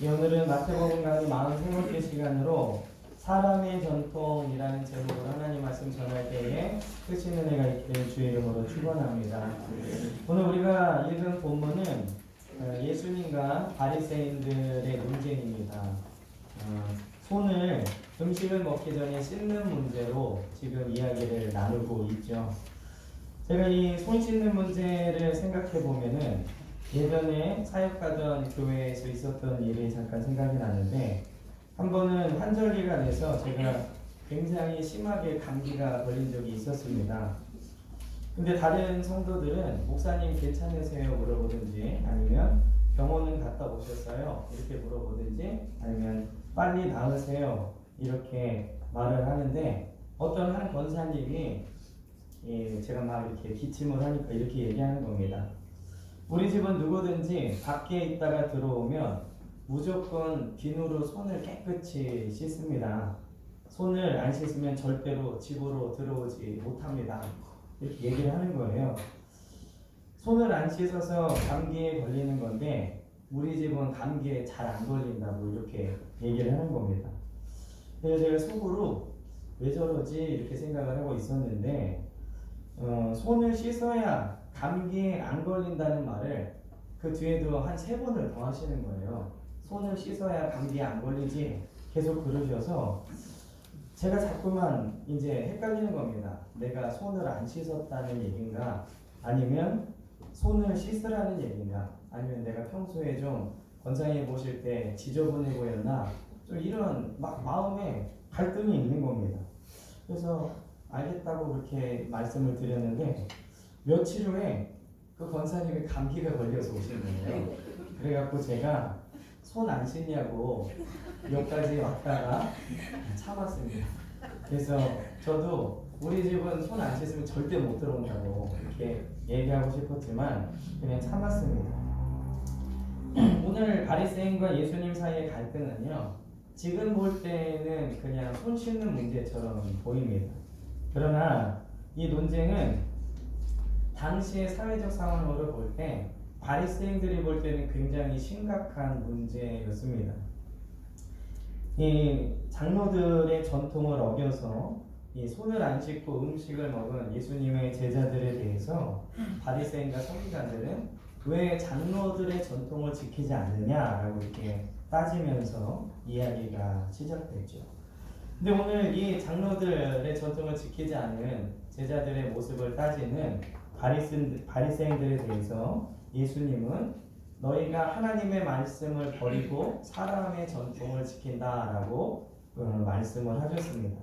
이 오늘은 마태복음 강의 43번째 시간으로 사람의 전통이라는 제목으로 하나님 말씀 전할 때에 크신 은혜가 있기를 주의 이름으로 축원합니다. 오늘 우리가 읽은 본문은 어, 예수님과 바리새인들의 논쟁입니다. 어, 손을 음식을 먹기 전에 씻는 문제로 지금 이야기를 나누고 있죠. 제가 이 손 씻는 문제를 생각해 보면은 예전에 사역하던 교회에서 있었던 일이 잠깐 생각이 나는데 한 번은 환절기가 돼서 제가 굉장히 심하게 감기가 걸린 적이 있었습니다. 근데 다른 성도들은 목사님 괜찮으세요 물어보든지 아니면 병원은 갔다 오셨어요 이렇게 물어보든지 아니면 빨리 나으세요 이렇게 말을 하는데 어떤 한 권사님이 예, 제가 막 이렇게 기침을 하니까 이렇게 얘기하는 겁니다. 우리 집은 누구든지 밖에 있다가 들어오면 무조건 비누로 손을 깨끗이 씻습니다. 손을 안 씻으면 절대로 집으로 들어오지 못합니다. 이렇게 얘기를 하는 거예요. 손을 안 씻어서 감기에 걸리는 건데 우리 집은 감기에 잘 안 걸린다고 이렇게 얘기를 하는 겁니다. 그래서 제가 속으로 왜 저러지 이렇게 생각을 하고 있었는데 어, 손을 씻어야 감기에 안 걸린다는 말을 그 뒤에도 한 세 번을 더 하시는 거예요. 손을 씻어야 감기에 안 걸리지 계속 그러셔서 제가 자꾸만 이제 헷갈리는 겁니다. 내가 손을 안 씻었다는 얘긴가 아니면 손을 씻으라는 얘긴가 아니면 내가 평소에 좀 권장해 보실 때 지저분해 보였나 좀 이런 막 마음에 갈등이 있는 겁니다. 그래서 알겠다고 그렇게 말씀을 드렸는데 며칠 후에 그 권사님이 감기가 걸려서 오신 거예요. 그래갖고 제가 손 안 씻냐고 여기까지 왔다가 참았습니다. 그래서 저도 우리 집은 손 안 씻으면 절대 못 들어온다고 이렇게 얘기하고 싶었지만 그냥 참았습니다. 오늘 바리새인과 예수님 사이의 갈등은요. 지금 볼 때는 그냥 손 씻는 문제처럼 보입니다. 그러나 이 논쟁은 당시의 사회적 상황으로 볼 때 바리새인들이 볼 때는 굉장히 심각한 문제였습니다. 이 장로들의 전통을 어겨서 이 손을 안 씻고 음식을 먹은 예수님의 제자들에 대해서 바리새인과 서기관들은 왜 장로들의 전통을 지키지 않느냐라고 이렇게 따지면서 이야기가 시작됐죠. 근데 오늘 이 장로들의 전통을 지키지 않은 제자들의 모습을 따지는 바리새인- 바리새인들에 대해서 예수님은 너희가 하나님의 말씀을 버리고 사람의 전통을 지킨다라고 어, 말씀을 하셨습니다.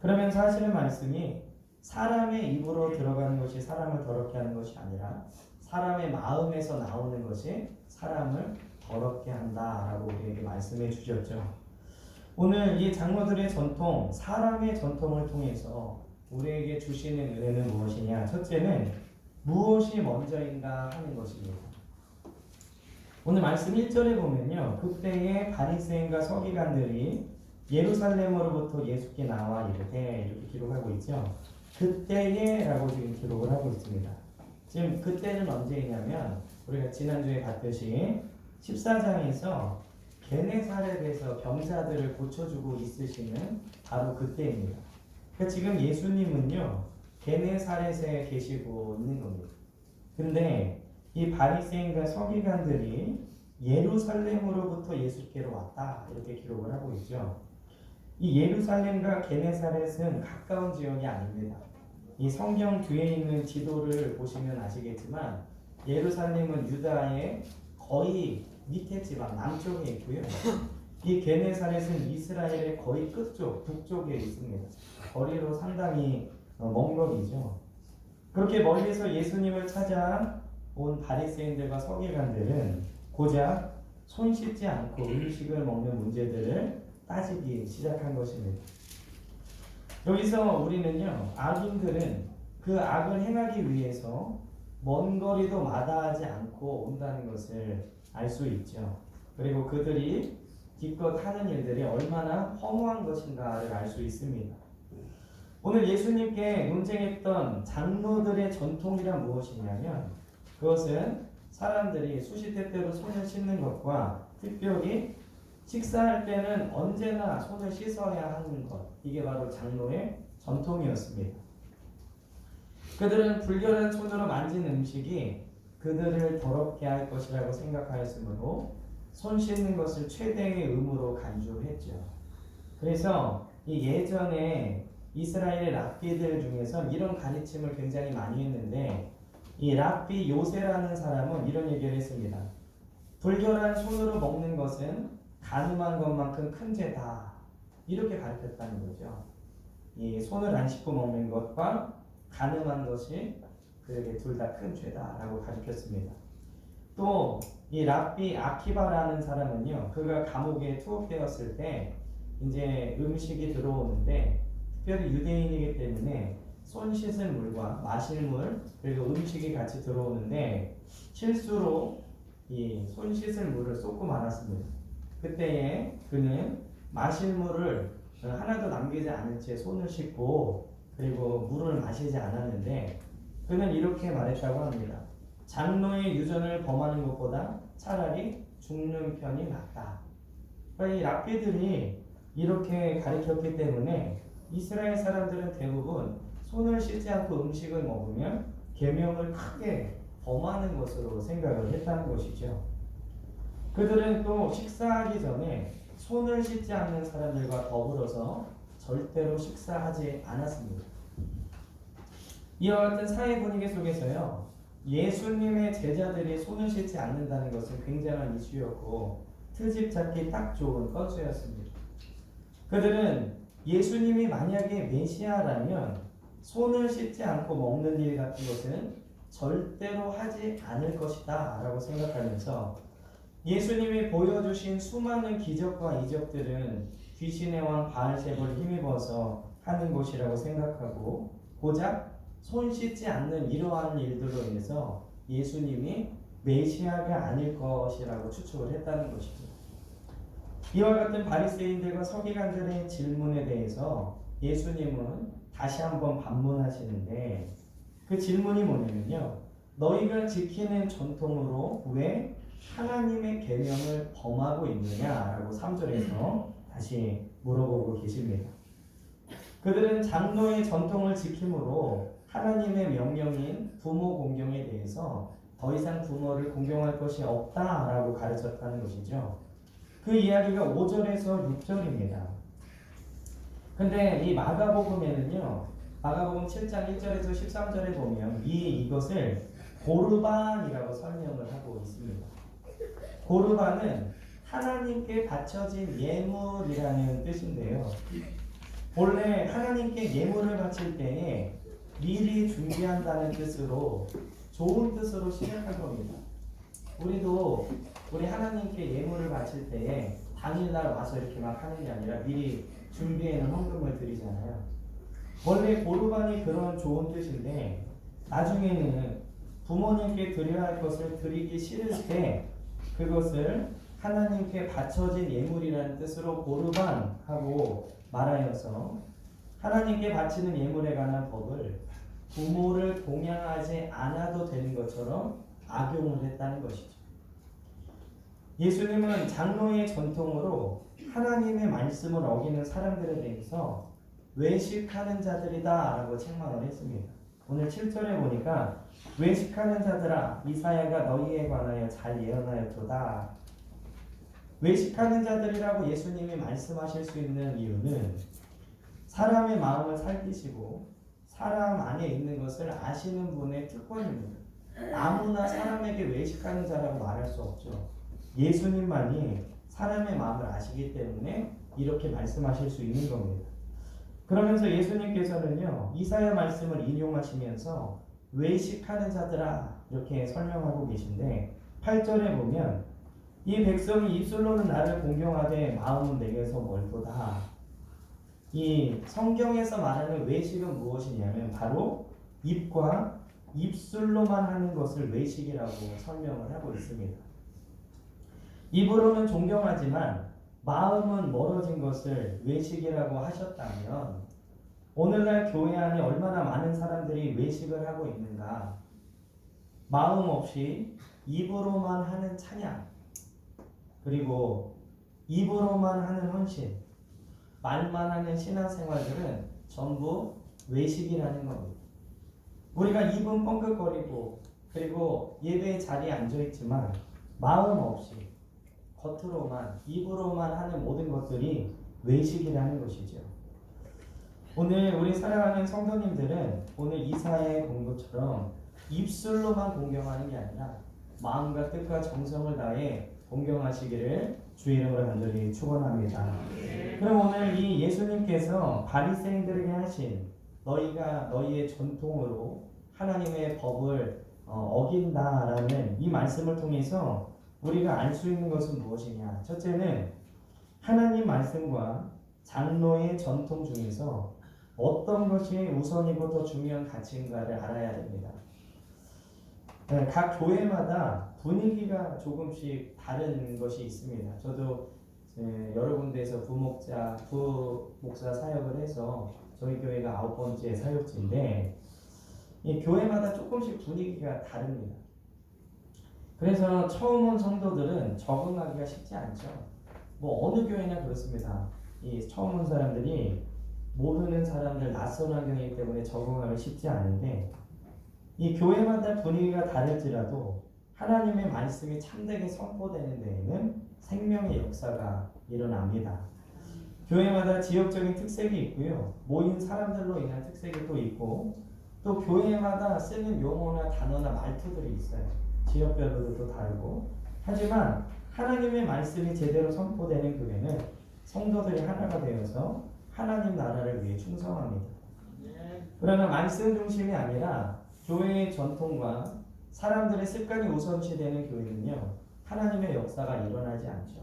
그러면서 하시는 말씀이 사람의 입으로 들어가는 것이 사람을 더럽게 하는 것이 아니라 사람의 마음에서 나오는 것이 사람을 더럽게 한다라고 우리에게 말씀해 주셨죠. 오늘 이 장로들의 전통, 사람의 전통을 통해서 우리에게 주시는 은혜는 무엇이냐? 첫째는 무엇이 먼저인가 하는 것입니다. 오늘 말씀 1절에 보면요. 그때에 바리새인과 서기관들이 예루살렘으로부터 예수께 나와 이르되 이렇게 기록하고 있죠. 그때에라고 지금 기록을 하고 있습니다. 지금 그때는 언제이냐면 우리가 지난주에 봤듯이 14장에서 게네사렛에서 병자들을 고쳐주고 있으시는 바로 그때입니다. 그러니까 지금 예수님은요 게네사렛에 계시고 있는 겁니다. 근데 이 바리새인과 서기관들이 예루살렘으로부터 예수께로 왔다 이렇게 기록을 하고 있죠. 이 예루살렘과 게네사렛은 가까운 지역이 아닙니다. 이 성경 뒤에 있는 지도를 보시면 아시겠지만 예루살렘은 유다의 거의 밑에 지방 남쪽에 있고요. 이 게네사렛은 이스라엘의 거의 끝쪽 북쪽에 있습니다. 거리로 상당히 어, 먼 거리죠. 그렇게 멀리서 예수님을 찾아온 바리새인들과 서기관들은 고작 손 씻지 않고 음식을 먹는 문제들을 따지기 시작한 것입니다. 여기서 우리는요, 악인들은 그 악을 행하기 위해서 먼 거리도 마다하지 않고 온다는 것을 알 수 있죠. 그리고 그들이 기껏 하는 일들이 얼마나 허무한 것인가를 알 수 있습니다. 오늘 예수님께 논쟁했던 장로들의 전통이란 무엇이냐면 그것은 사람들이 수시때 때로 손을 씻는 것과 특별히 식사할 때는 언제나 손을 씻어야 하는 것. 이게 바로 장로의 전통이었습니다. 그들은 불결한 손으로 만진 음식이 그들을 더럽게 할 것이라고 생각하였으므로 손 씻는 것을 최대의 의무로 간주했죠. 그래서 이 예전에 이스라엘 랍비들 중에서 이런 가르침을 굉장히 많이 했는데 이 랍비 요세라는 사람은 이런 얘기를 했습니다. 불결한 손으로 먹는 것은 가늠한 것만큼 큰 죄다. 이렇게 가르쳤다는 거죠. 이 손을 안 씻고 먹는 것과 가늠한 것이 그에게 둘 다 큰 죄다라고 가르쳤습니다. 또 이 랍비 아키바라는 사람은요, 그가 감옥에 투옥되었을 때 이제 음식이 들어오는데 특별히 유대인이기 때문에 손 씻은 물과 마실 물 그리고 음식이 같이 들어오는데 실수로 이 손 씻을 물을 쏟고 말았습니다. 그때에 그는 마실 물을 하나도 남기지 않은 채 손을 씻고 그리고 물을 마시지 않았는데 그는 이렇게 말했다고 합니다. 장로의 유전을 범하는 것보다 차라리 죽는 편이 낫다. 그러니까 이 랍비들이 이렇게 가르쳤기 때문에 이스라엘 사람들은 대부분 손을 씻지 않고 음식을 먹으면 계명을 크게 범하는 것으로 생각을 했다는 것이죠. 그들은 또 식사하기 전에 손을 씻지 않는 사람들과 더불어서 절대로 식사하지 않았습니다. 이와 같은 사회 분위기 속에서요, 예수님의 제자들이 손을 씻지 않는다는 것은 굉장한 이슈였고, 트집 잡기 딱 좋은 건수였습니다. 그들은 예수님이 만약에 메시아라면 손을 씻지 않고 먹는 일 같은 것은 절대로 하지 않을 것이다 라고 생각하면서 예수님이 보여주신 수많은 기적과 이적들은 귀신의 왕 바알세벌 힘입어서 하는 것이라고 생각하고 고작 손 씻지 않는 이러한 일들로 인해서 예수님이 메시아가 아닐 것이라고 추측을 했다는 것이죠. 이와 같은 바리새인들과 서기관들의 질문에 대해서 예수님은 다시 한번 반문하시는데 그 질문이 뭐냐면요. 너희가 지키는 전통으로 왜 하나님의 계명을 범하고 있느냐라고 3절에서 다시 물어보고 계십니다. 그들은 장로의 전통을 지킴으로 하나님의 명령인 부모 공경에 대해서 더 이상 부모를 공경할 것이 없다라고 가르쳤다는 것이죠. 그 이야기가 5절에서 6절입니다. 근데 이 마가복음에는요. 마가복음 7장 1절에서 13절에 보면 이 이것을 고르반이라고 설명을 하고 있습니다. 고르반은 하나님께 바쳐진 예물이라는 뜻인데요. 본래 하나님께 예물을 바칠 때에 미리 준비한다는 뜻으로 좋은 뜻으로 시작한 겁니다. 우리도 우리 하나님께 예물을 바칠 때에 당일날 와서 이렇게 막 하는 게 아니라 미리 준비해놓은 헌금을 드리잖아요. 원래 고르반이 그런 좋은 뜻인데 나중에는 부모님께 드려야 할 것을 드리기 싫을 때 그것을 하나님께 바쳐진 예물이라는 뜻으로 고르반하고 말하여서 하나님께 바치는 예물에 관한 법을 부모를 동양하지 않아도 되는 것처럼 악용을 했다는 것이죠. 예수님은 장로의 전통으로 하나님의 말씀을 어기는 사람들에 대해서 외식하는 자들이다 라고 책망을 했습니다. 오늘 7절에 보니까 외식하는 자들아 이사야가 너희에 관하여 잘 예언하였도다. 외식하는 자들이라고 예수님이 말씀하실 수 있는 이유는 사람의 마음을 살피시고 사람 안에 있는 것을 아시는 분의 특권입니다. 아무나 사람에게 외식하는 자라고 말할 수 없죠. 예수님만이 사람의 마음을 아시기 때문에 이렇게 말씀하실 수 있는 겁니다. 그러면서 예수님께서는요, 이사야 말씀을 인용하시면서 외식하는 자들아 이렇게 설명하고 계신데 8절에 보면 이 백성이 입술로는 나를 공경하되 마음은 내게서 멀도다. 이 성경에서 말하는 외식은 무엇이냐면 바로 입과 입술로만 하는 것을 외식이라고 설명을 하고 있습니다. 입으로는 존경하지만 마음은 멀어진 것을 외식이라고 하셨다면 오늘날 교회 안에 얼마나 많은 사람들이 외식을 하고 있는가? 마음 없이 입으로만 하는 찬양, 그리고 입으로만 하는 헌신, 말만 하는 신앙생활들은 전부 외식이라는 겁니다. 우리가 입은 뻥끗거리고 그리고 예배 자리에 앉아 있지만 마음 없이 겉으로만 입으로만 하는 모든 것들이 외식이라는 것이죠. 오늘 우리 사랑하는 성도님들은 오늘 이사의 공부처럼 입술로만 공경하는 게 아니라 마음과 뜻과 정성을 다해 공경하시기를 주의 이름으로 간절히 축원합니다. 그럼 오늘 이 예수님께서 바리새인들에게 하신 너희가 너희의 전통으로 하나님의 법을 어, 어긴다라는 이 말씀을 통해서 우리가 알 수 있는 것은 무엇이냐? 첫째는 하나님 말씀과 장로의 전통 중에서 어떤 것이 우선이고 더 중요한 가치인가를 알아야 됩니다. 네, 각 교회마다 분위기가 조금씩 다른 것이 있습니다. 저도 예, 여러 군데에서 부목자, 부목사 사역을 해서 저희 교회가 아홉 번째 사역지인데 이 교회마다 조금씩 분위기가 다릅니다. 그래서 처음 온 성도들은 적응하기가 쉽지 않죠. 뭐 어느 교회나 그렇습니다. 이 처음 온 사람들이 모르는 사람들 낯선 환경이기 때문에 적응하기 쉽지 않은데 이 교회마다 분위기가 다를지라도 하나님의 말씀이 참되게 선포되는 데에는 생명의 역사가 일어납니다. 교회마다 지역적인 특색이 있고요. 모인 사람들로 인한 특색이 또 있고 또 교회마다 쓰는 용어나 단어나 말투들이 있어요. 지역별로도 또 다르고 하지만 하나님의 말씀이 제대로 선포되는 교회는 성도들이 하나가 되어서 하나님 나라를 위해 충성합니다. 그러나 말씀 중심이 아니라 교회의 전통과 사람들의 습관이 우선시되는 교회는요 하나님의 역사가 일어나지 않죠.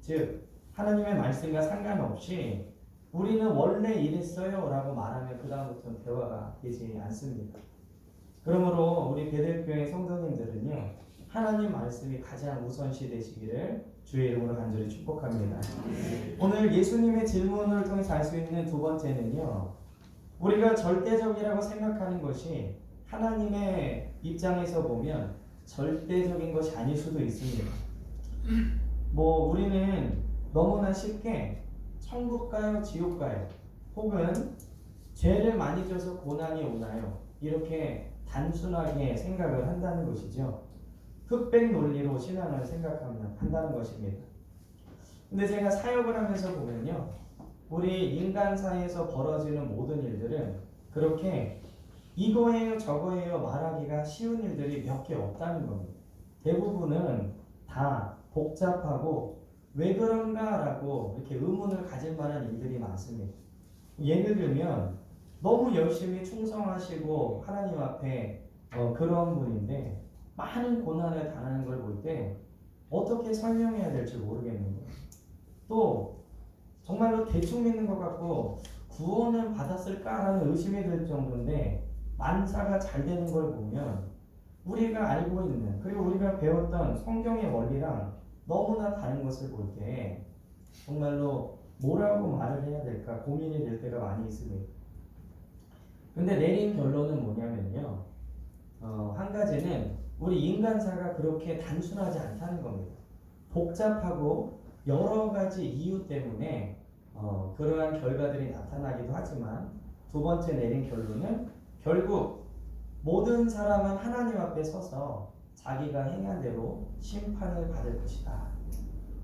즉 하나님의 말씀과 상관없이 우리는 원래 이랬어요 라고 말하면 그 다음부터는 대화가 되지 않습니다. 그러므로 우리 베델교회 성도님들은요 하나님 말씀이 가장 우선시 되시기를 주의 이름으로 간절히 축복합니다. 오늘 예수님의 질문을 통해서 알 수 있는 두 번째는요 우리가 절대적이라고 생각하는 것이 하나님의 입장에서 보면 절대적인 것이 아닐 수도 있습니다. 뭐 우리는 너무나 쉽게 천국 가요, 지옥 가요, 혹은 죄를 많이 져서 고난이 오나요? 이렇게 단순하게 생각을 한다는 것이죠. 흑백 논리로 신앙을 생각하면 한다는 것입니다. 근데 제가 사역을 하면서 보면요. 우리 인간사에서 벌어지는 모든 일들은 그렇게 이거예요, 저거예요 말하기가 쉬운 일들이 몇 개 없다는 겁니다. 대부분은 다 복잡하고 왜 그런가라고 이렇게 의문을 가질 만한 일들이 많습니다. 예를 들면 너무 열심히 충성하시고 하나님 앞에 어, 그런 분인데 많은 고난을 당하는 걸 볼 때 어떻게 설명해야 될지 모르겠는 거예요. 또 정말로 대충 믿는 것 같고 구원을 받았을까라는 의심이 들 정도인데 만사가 잘 되는 걸 보면 우리가 알고 있는 그리고 우리가 배웠던 성경의 원리랑 너무나 다른 것을 볼 때 정말로 뭐라고 말을 해야 될까 고민이 될 때가 많이 있습니다. 근데 내린 결론은 뭐냐면요. 어, 한 가지는 우리 인간사가 그렇게 단순하지 않다는 겁니다. 복잡하고 여러 가지 이유 때문에 어, 그러한 결과들이 나타나기도 하지만 두 번째 내린 결론은 결국 모든 사람은 하나님 앞에 서서 자기가 행한 대로 심판을 받을 것이다.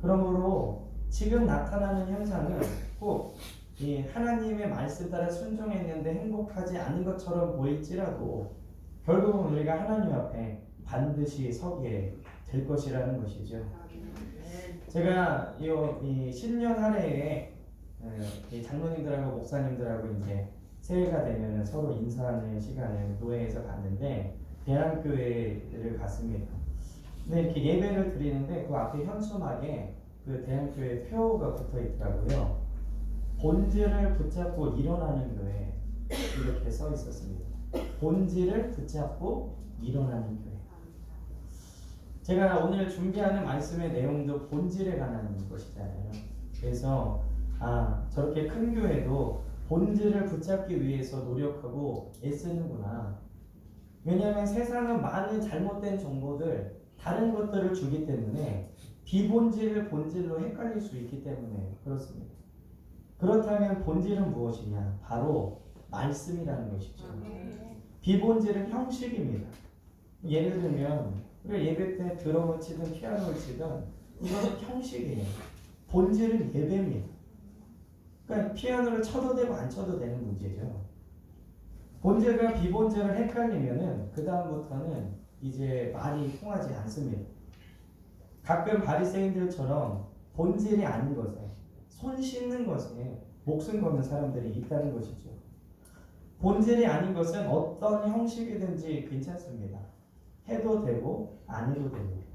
그러므로 지금 나타나는 현상은 꼭이 하나님의 말씀 따라 순종했는데 행복하지 않은 것처럼 보일지라도 결국은 우리가 하나님 앞에 반드시 서게 될 것이라는 것이죠. 제가 이, 이 신년 어, 이 장로님들하고 목사님들하고 이제 새해가 되면 서로 인사하는 시간을 노예에서 갔는데 대한교회를 갔습니다. 근데 이렇게 예배를 드리는데 그 앞에 현수막에 그 대한교회 표가 붙어 있더라고요. 본질을 붙잡고 일어나는 교회 이렇게 써 있었습니다. 본질을 붙잡고 일어나는 교회. 제가 오늘 준비하는 말씀의 내용도 본질에 관한 것이잖아요. 그래서 아 저렇게 큰 교회도 본질을 붙잡기 위해서 노력하고 애쓰는구나. 왜냐하면 세상은 많은 잘못된 정보들, 다른 것들을 주기 때문에 비본질을 본질로 헷갈릴 수 있기 때문에 그렇습니다. 그렇다면 본질은 무엇이냐? 바로 말씀이라는 것이죠. 비본질은 형식입니다. 예를 들면 예배 때 드럼을 치든 피아노를 치든 이거는 형식이에요. 본질은 예배입니다. 그러니까 피아노를 쳐도 되고 안 쳐도 되는 문제죠. 본질과 비본질을 헷갈리면은 그 다음부터는 이제 말이 통하지 않습니다. 가끔 바리새인들처럼 본질이 아닌 것에 손 씻는 것에 목숨 거는 사람들이 있다는 것이죠. 본질이 아닌 것은 어떤 형식이든지 괜찮습니다. 해도 되고 안 해도 됩니다.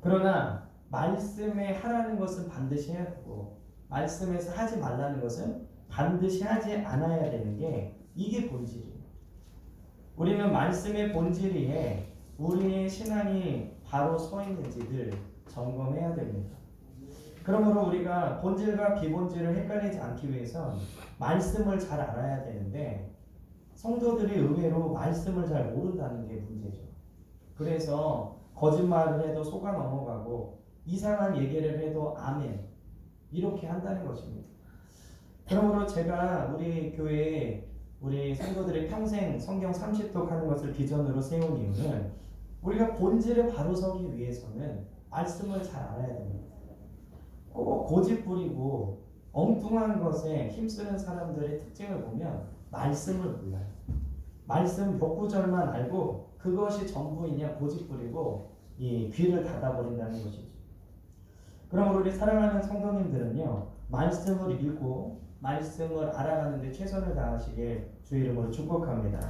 그러나 말씀에 하라는 것은 반드시 해야 되고 말씀에서 하지 말라는 것은 반드시 하지 않아야 되는 게 이게 본질이에요. 우리는 말씀의 본질이에 우리의 신앙이 바로 서 있는지 늘 점검해야 됩니다. 그러므로 우리가 본질과 비본질을 헷갈리지 않기 위해선 말씀을 잘 알아야 되는데 성도들이 의외로 말씀을 잘 모른다는 게 문제죠. 그래서 거짓말을 해도 속아 넘어가고 이상한 얘기를 해도 아멘 이렇게 한다는 것입니다. 그러므로 제가 우리 교회에 우리 성도들이 평생 성경 30독 하는 것을 비전으로 세운 이유는 우리가 본질을 바로 서기 위해서는 말씀을 잘 알아야 됩니다. 꼭 고집 부리고 엉뚱한 것에 힘쓰는 사람들의 특징을 보면 말씀을 몰라요. 말씀 몇 구절만 알고 그것이 전부이냐 고집 부리고 이 귀를 닫아버린다는 것이죠. 그럼 우리 사랑하는 성도님들은요 말씀을 읽고 말씀을 알아가는데 최선을 다하시길 주의 이름으로 축복합니다.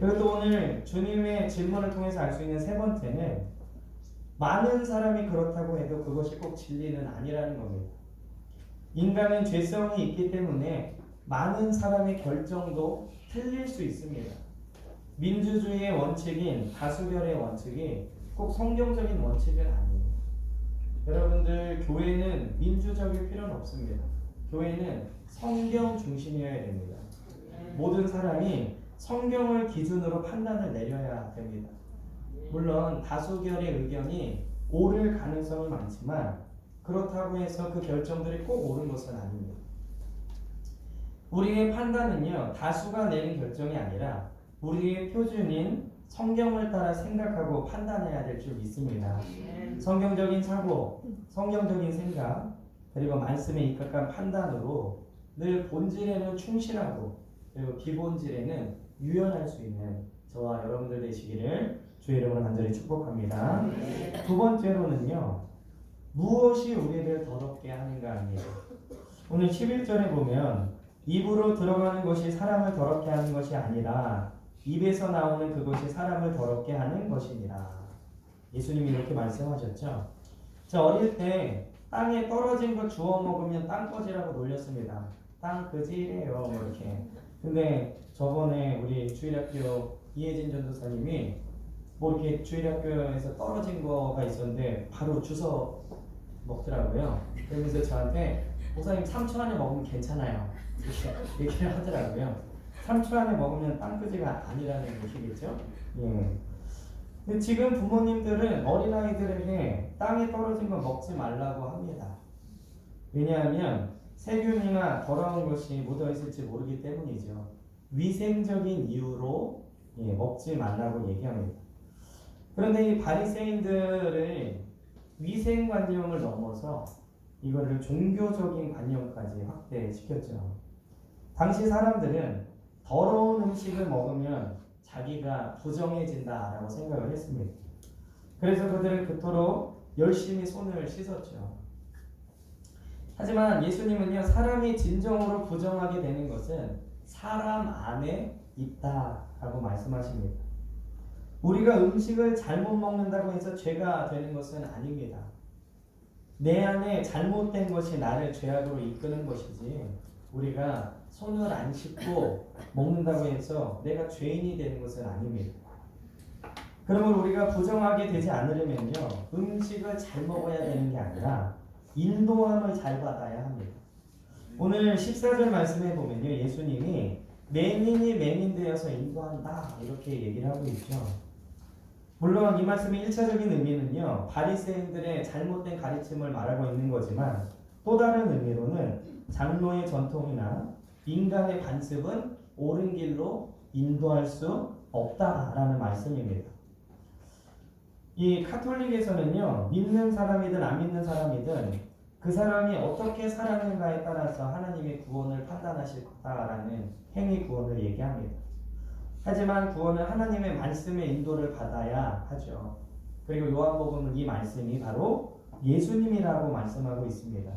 그리고 또 오늘 주님의 질문을 통해서 알 수 있는 세 번째는 많은 사람이 그렇다고 해도 그것이 꼭 진리는 아니라는 겁니다. 인간은 죄성이 있기 때문에 많은 사람의 결정도 틀릴 수 있습니다. 민주주의의 원칙인 다수결의 원칙이 꼭 성경적인 원칙은 아니에요. 여러분들 교회는 민주적일 필요는 없습니다. 교회는 성경 중심이어야 됩니다. 모든 사람이 성경을 기준으로 판단을 내려야 됩니다. 물론 다수결의 의견이 옳을 가능성은 많지만 그렇다고 해서 그 결정들이 꼭 옳은 것은 아닙니다. 우리의 판단은요 다수가 내린 결정이 아니라 우리의 표준인 성경을 따라 생각하고 판단해야 될 줄 믿습니다. 성경적인 사고, 성경적인 생각, 그리고 말씀에 입각한 판단으로 늘 본질에는 충실하고 그리고 기본질에는 유연할 수 있는 저와 여러분들 되시기를 주의 이름으로 간절히 축복합니다. 두 번째로는요. 무엇이 우리를 더럽게 하는가입니다. 오늘 11절에 보면 입으로 들어가는 것이 사람을 더럽게 하는 것이 아니라 입에서 나오는 그것이 사람을 더럽게 하는 것이니라. 예수님이 이렇게 말씀하셨죠. 저 어릴 때 땅에 떨어진 거 주워 먹으면 땅거지라고 놀렸습니다. 땅거지래요, 뭐 이렇게. 근데 저번에 우리 주일학교 이혜진 전도사님이 뭐 이렇게 주일학교에서 떨어진 거가 있었는데 바로 주워 먹더라고요. 그러면서 저한테 목사님 3초 안에 먹으면 괜찮아요. 이렇게 얘기를 하더라고요. 3초 안에 먹으면 땅끄지가 아니라는 것이겠죠. 예. 근데 지금 부모님들은 어린아이들에게 땅에 떨어진 거 먹지 말라고 합니다. 왜냐하면 세균이나 더러운 것이 묻어있을지 모르기 때문이죠. 위생적인 이유로 예, 먹지 말라고 얘기합니다. 그런데 이 바리새인들의 위생관념을 넘어서 이거를 종교적인 관념까지 확대시켰죠. 당시 사람들은 더러운 음식을 먹으면 자기가 부정해진다라고 생각을 했습니다. 그래서 그들은 그토록 열심히 손을 씻었죠. 하지만 예수님은요, 사람이 진정으로 부정하게 되는 것은 사람 안에 있다라고 말씀하십니다. 우리가 음식을 잘못 먹는다고 해서 죄가 되는 것은 아닙니다. 내 안에 잘못된 것이 나를 죄악으로 이끄는 것이지 우리가 손을 안 씻고 먹는다고 해서 내가 죄인이 되는 것은 아닙니다. 그러면 우리가 부정하게 되지 않으려면요 음식을 잘 먹어야 되는 게 아니라 인도함을 잘 받아야 합니다. 오늘 14절 말씀에 보면요 예수님이 맹인이 맹인되어서 인도한다 이렇게 얘기를 하고 있죠. 물론 이 말씀의 일차적인 의미는요 바리새인들의 잘못된 가르침을 말하고 있는 거지만 또 다른 의미로는 장로의 전통이나 인간의 관습은 옳은 길로 인도할 수 없다라는 말씀입니다. 이 카톨릭에서는요 믿는 사람이든 안 믿는 사람이든 그 사람이 어떻게 살았는가에 따라서 하나님의 구원을 판단하실 거다라는 행위 구원을 얘기합니다. 하지만 구원은 하나님의 말씀의 인도를 받아야 하죠. 그리고 요한복음은 이 말씀이 바로 예수님이라고 말씀하고 있습니다.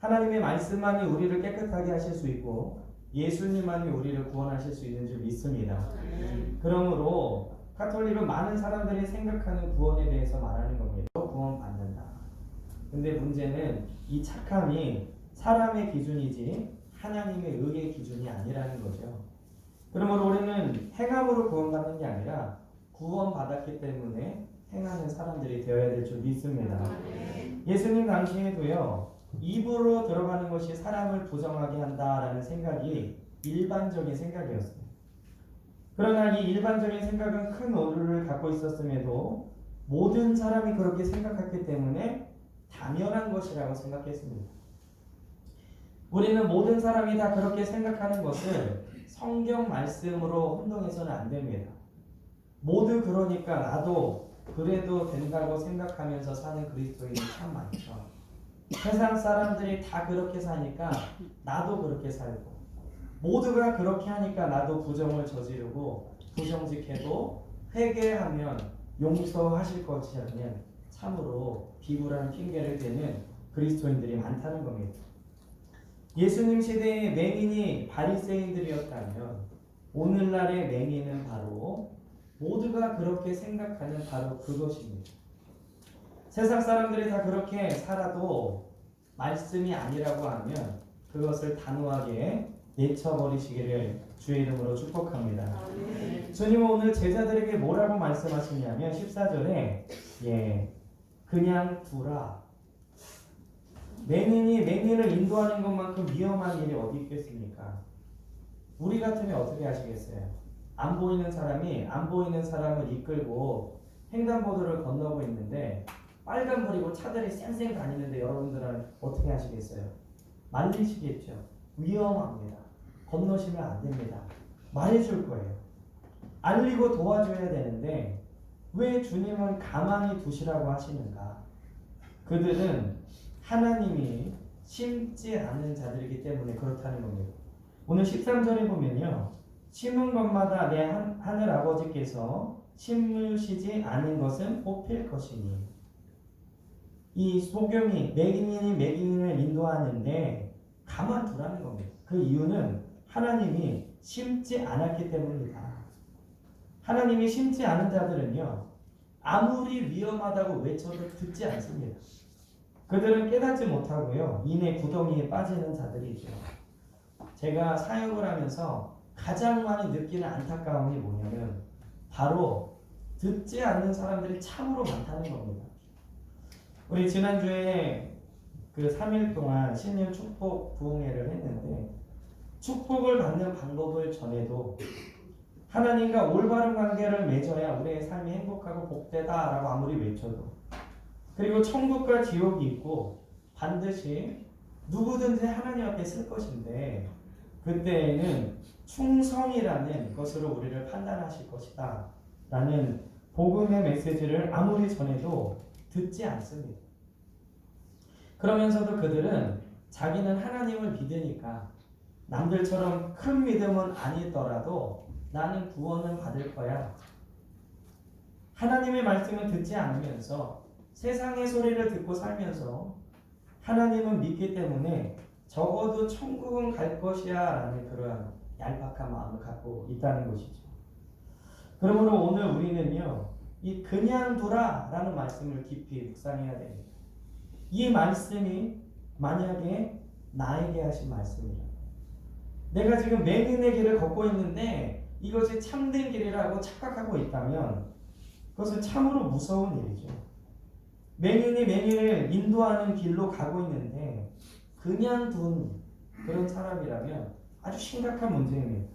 하나님의 말씀만이 우리를 깨끗하게 하실 수 있고 예수님만이 우리를 구원하실 수 있는 줄 믿습니다. 그러므로 카톨릭은 많은 사람들이 생각하는 구원에 대해서 말하는 겁니다. 구원받는다. 근데 문제는 이 착함이 사람의 기준이지 하나님의 의의 기준이 아니라는 거죠. 그러므로 우리는 행함으로 구원받는 게 아니라 구원받았기 때문에 행하는 사람들이 되어야 될 줄 믿습니다. 예수님 당시에도요, 입으로 들어가는 것이 사람을 부정하게 한다라는 생각이 일반적인 생각이었어요. 그러나 이 일반적인 생각은 큰 오류를 갖고 있었음에도 모든 사람이 그렇게 생각했기 때문에 당연한 것이라고 생각했습니다. 우리는 모든 사람이 다 그렇게 생각하는 것을 성경 말씀으로 혼동해서는 안 됩니다. 모두 그러니까 나도 그래도 된다고 생각하면서 사는 그리스도인이 참 많죠. 세상 사람들이 다 그렇게 사니까 나도 그렇게 살고 모두가 그렇게 하니까 나도 부정을 저지르고 부정직해도 회개하면 용서하실 것이라면 참으로 비굴한 핑계를 대는 그리스도인들이 많다는 겁니다. 예수님 시대의 맹인이 바리새인들이었다면 오늘날의 맹인은 바로 모두가 그렇게 생각하는 바로 그것입니다. 세상 사람들이 다 그렇게 살아도 말씀이 아니라고 하면 그것을 단호하게 내쳐버리시기를 주의 이름으로 축복합니다. 주님은 오늘 제자들에게 뭐라고 말씀하시냐면 14절에 예 그냥 두라 맹인이 맹인을 인도하는 것만큼 위험한 일이 어디 있겠습니까? 우리 같으면 어떻게 하시겠어요? 안 보이는 사람이 안 보이는 사람을 이끌고 횡단보도를 건너고 있는데 빨간불이고 차들이 쌩쌩 다니는데 여러분들은 어떻게 하시겠어요? 말리시겠죠. 위험합니다. 건너시면 안 됩니다. 말해줄 거예요. 알리고 도와줘야 되는데 왜 주님은 가만히 두시라고 하시는가? 그들은 하나님이 심지 않은 자들이기 때문에 그렇다는 겁니다. 오늘 13절에 보면요. 심은 것마다 내 한, 하늘 아버지께서 심으시지 않은 것은 뽑힐 것이니 이 소경이 매gin인이 매gin인을 인도하는데 가만두라는 겁니다. 그 이유는 하나님이 심지 않았기 때문입니다. 하나님이 심지 않은 자들은요 아무리 위험하다고 외쳐도 듣지 않습니다. 그들은 깨닫지 못하고요 이내 구덩이에 빠지는 자들이죠. 제가 사역을 하면서 가장 많이 느끼는 안타까움이 뭐냐면 바로 듣지 않는 사람들이 참으로 많다는 겁니다. 우리 지난주에 그 3일 동안 신일 축복 부흥회를 했는데 축복을 받는 방법을 전해도 하나님과 올바른 관계를 맺어야 우리의 삶이 행복하고 복되다라고 아무리 외쳐도 그리고 천국과 지옥이 있고 반드시 누구든지 하나님 앞에 쓸 것인데 그때에는 충성이라는 것으로 우리를 판단하실 것이다 라는 복음의 메시지를 아무리 전해도 듣지 않습니다. 그러면서도 그들은 자기는 하나님을 믿으니까 남들처럼 큰 믿음은 아니더라도 나는 구원은 받을 거야. 하나님의 말씀을 듣지 않으면서 세상의 소리를 듣고 살면서 하나님은 믿기 때문에 적어도 천국은 갈 것이야 라는 그러한 얄팍한 마음을 갖고 있다는 것이죠. 그러므로 오늘 우리는요, 이 그냥 두라 라는 말씀을 깊이 묵상해야 됩니다. 이 말씀이 만약에 나에게 하신 말씀이라 내가 지금 맹인의 길을 걷고 있는데 이것이 참된 길이라고 착각하고 있다면 그것은 참으로 무서운 일이죠. 맹인이 맹인을 인도하는 길로 가고 있는데 그냥 둔 그런 사람이라면 아주 심각한 문제입니다.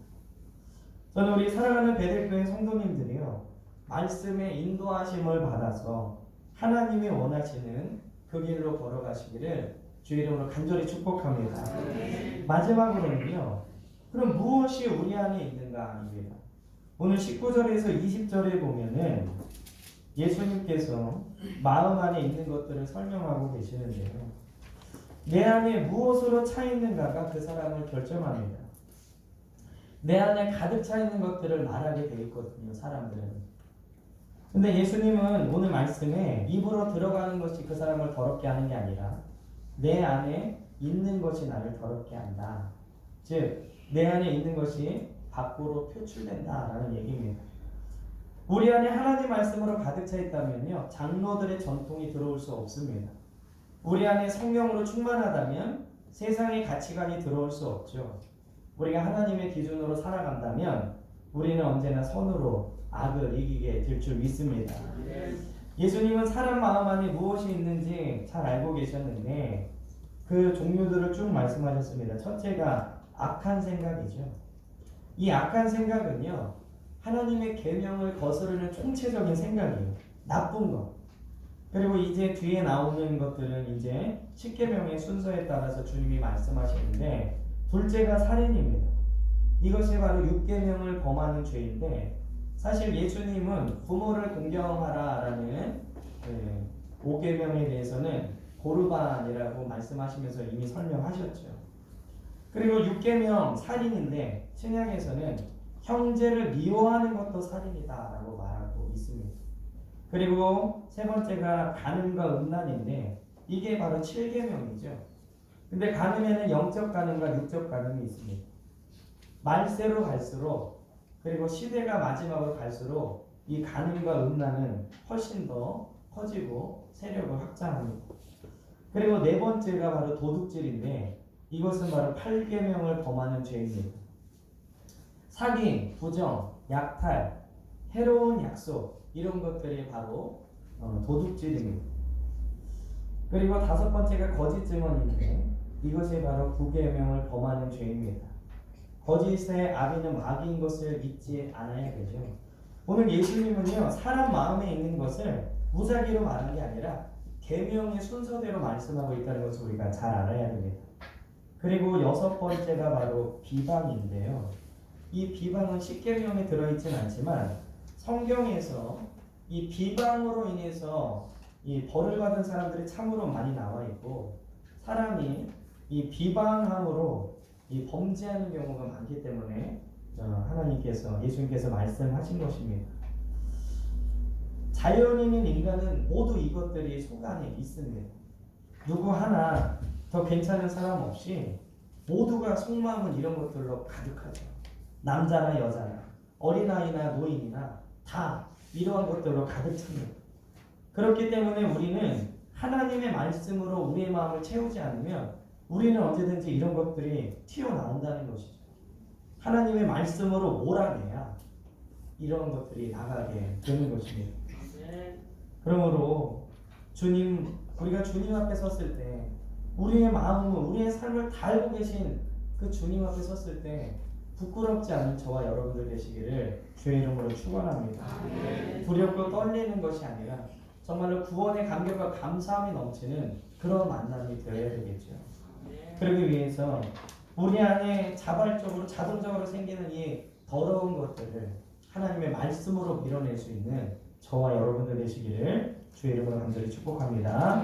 저는 우리 사랑하는 베델교회 성도님들이요. 말씀의 인도하심을 받아서 하나님이 원하시는 그 길로 걸어가시기를 주의 이름으로 간절히 축복합니다. 마지막으로는요. 그럼 무엇이 우리 안에 있는가 아닙니다. 오늘 19절에서 20절에 보면은 예수님께서 마음 안에 있는 것들을 설명하고 계시는데요. 내 안에 무엇으로 차 있는가가 그 사람을 결정합니다. 내 안에 가득 차 있는 것들을 말하게 돼 있거든요, 사람들은. 근데 예수님은 오늘 말씀에 입으로 들어가는 것이 그 사람을 더럽게 하는 게 아니라 내 안에 있는 것이 나를 더럽게 한다. 즉, 내 안에 있는 것이 밖으로 표출된다라는 얘기입니다. 우리 안에 하나님 말씀으로 가득 차 있다면요, 장로들의 전통이 들어올 수 없습니다. 우리 안에 성령으로 충만하다면 세상의 가치관이 들어올 수 없죠. 우리가 하나님의 기준으로 살아간다면 우리는 언제나 선으로 악을 이기게 될 줄 믿습니다. 예수님은 사람 마음 안에 무엇이 있는지 잘 알고 계셨는데 그 종류들을 쭉 말씀하셨습니다. 첫째가 악한 생각이죠. 이 악한 생각은요. 하나님의 계명을 거스르는 총체적인 생각이에요. 나쁜 것. 그리고 이제 뒤에 나오는 것들은 이제 십계명의 순서에 따라서 주님이 말씀하시는데 둘째가 살인입니다. 이것이 바로 육계명을 범하는 죄인데 사실 예수님은 부모를 공경하라라는 예, 오계명에 대해서는 고르반이라고 말씀하시면서 이미 설명하셨죠. 그리고 육계명 살인인데 신약에서는 형제를 미워하는 것도 살인이다라고 말하고 있습니다. 그리고 세 번째가 간음과 음란인데 이게 바로 7계명이죠. 근데 간음에는 영적 간음과 육적 간음이 있습니다. 말세로 갈수록 그리고 시대가 마지막으로 갈수록 이 간음과 음란은 훨씬 더 커지고 세력을 확장합니다. 그리고 네 번째가 바로 도둑질인데 이것은 바로 8계명을 범하는 죄입니다. 사기, 부정, 약탈, 해로운 약속 이런 것들이 바로 어, 도둑질입니다. 그리고 다섯 번째가 거짓 증언인데 이것이 바로 구계명을 범하는 죄입니다. 거짓의 아비는 마귀인 것을 믿지 않아야 되죠. 오늘 예수님은요 사람 마음에 있는 것을 무작위로 말한 게 아니라 계명의 순서대로 말씀하고 있다는 것을 우리가 잘 알아야 됩니다. 그리고 여섯 번째가 바로 비방인데요. 이 비방은 십계명에 들어있진 않지만 성경에서 이 비방으로 인해서 이 벌을 받은 사람들이 참으로 많이 나와 있고 사람이 이 비방함으로 이 범죄하는 경우가 많기 때문에 어, 하나님께서 예수님께서 말씀하신 것입니다. 자연인인 인간은 모두 이것들이 속 안에 있습니다. 누구 하나 더 괜찮은 사람 없이 모두가 속마음은 이런 것들로 가득하죠. 남자나 여자나 어린아이나 노인이나 다 이러한 것들로 가득 찹니다. 그렇기 때문에 우리는 하나님의 말씀으로 우리의 마음을 채우지 않으면 우리는 언제든지 이런 것들이 튀어나온다는 것이죠. 하나님의 말씀으로 몰아내야 이런 것들이 나가게 되는 것입니다. 그러므로 주님 우리가 주님 앞에 섰을 때 우리의 마음을 우리의 삶을 다 알고 계신 그 주님 앞에 섰을 때 부끄럽지 않은 저와 여러분들 되시기를 주의 이름으로 축원합니다. 두렵고 떨리는 것이 아니라 정말로 구원의 감격과 감사함이 넘치는 그런 만남이 되어야 되겠죠. 그러기 위해서 우리 안에 자발적으로 자동적으로 생기는 이 더러운 것들을 하나님의 말씀으로 밀어낼 수 있는 저와 여러분들 되시기를 주의 이름으로 간절히 축복합니다.